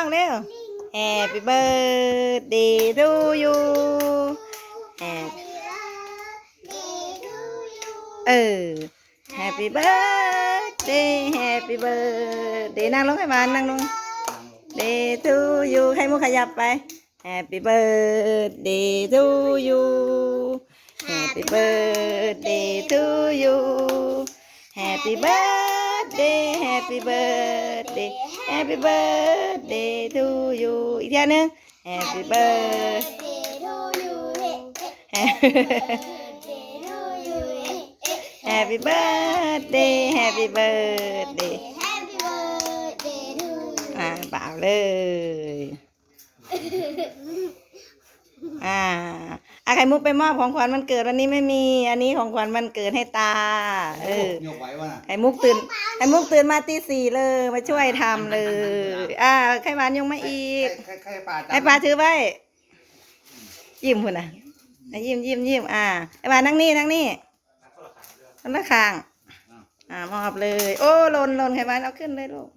ฟังเร็ว Happy birthday to you Happy เออ Happy birthday Happy birthday นั่งลงให้มันนั่งลง Day to you ให้มุกขยับไป Happy birthday to you Happy birthday to you Happy birthday Happy birthday Happy birthday to you อีกทีหนึง Happy birthday Happy birthday Happy birthday อ่าเปล่าเลย อ่า อาไข่มุกไปมอบของขวัญวันเกิดวันนี้ไม่มี อันนี้ของขวัญวันเกิดให้ตา เออ ยกไว้วะน่ะไข่มุกตื่น ไข่มุกตื่นมาตีสี่เลย มาช่วยทำเลย อ่า ไข่หวานยังไม่อีก ใครใครปลาจับไอ้ปลาถือไว้ ยิ้มคุณนะอะยิ้มยิ้มยิ้มอ่า ไอ้ปลานั่งนี่นั่งนี่คนละข้าง อ่ามอบเลย โอ้หล่นหล่นไข่หวานเอาขึ้นเลยลูก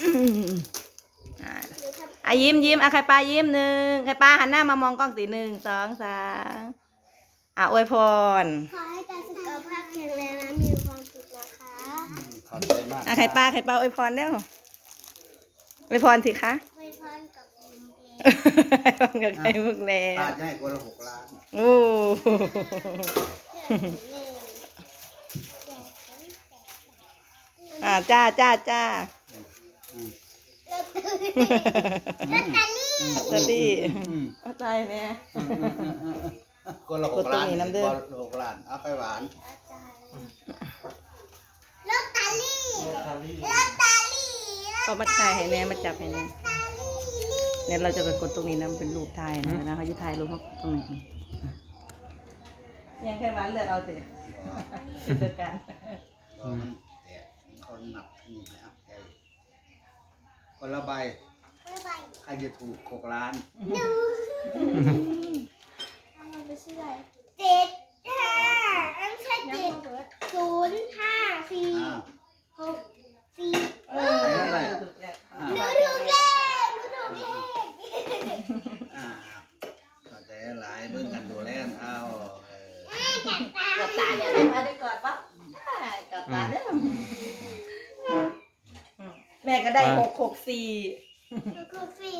อืม อ่าอะยิ้มยิ้มอะใครปลายิ้มหนึ่งใครปลาหันหน้ามามองกล้องสีหนึ่งสองสามอะอวยพรขอให้ตาสุขภาพแข็งแรงและมีความสุขนะคะขอบใจมากอะใครปลาใครปลาอวยพรเร็วอวยพรสิคะไว้พรกับคุณเอวยพรกับใครมุกแล้ปลาวจะให้คนละหกล้านโอ้อะจ้าจ้าจ้า ลอตเตอรี่สวัสดีอืมเอาใจแม่ คนละหกล้านกดตรงนี้น้ำเด้อ คนละหกล้านเอาไปหวานลอตเตอรี่ลอตเตอรี่ลอตเตอรี่เอามาถ่ายให้แม่มาจับให้แม่เนี่ยเราจะไปกดตรงนี้นะมันเป็นรูปถ่ายนะนะเขาจะถ่ายรูปเขาตรงนี้ยังแค่วันเลือกเอาสิเจอกันอืมแต่คนหนักนี่นะแกคนละใบบ๊ายบายใครจะถูกหกล้านทำมันไปชื่ออะไรเจ็ดห้าไม่ใช่เจ็ดศูนย์ห้าสี่อ่าหกสี่เอออะไรหนูถูกเลขหนูถูกเลขอ่าขอบใจหลายเบิ่งกันดูแลกันเอาเออกอดตาเดี๋ยวได้มาได้กอดปะกอดตาเด้อแม่ก็ได้หกหกสี่ หนูถูกสี่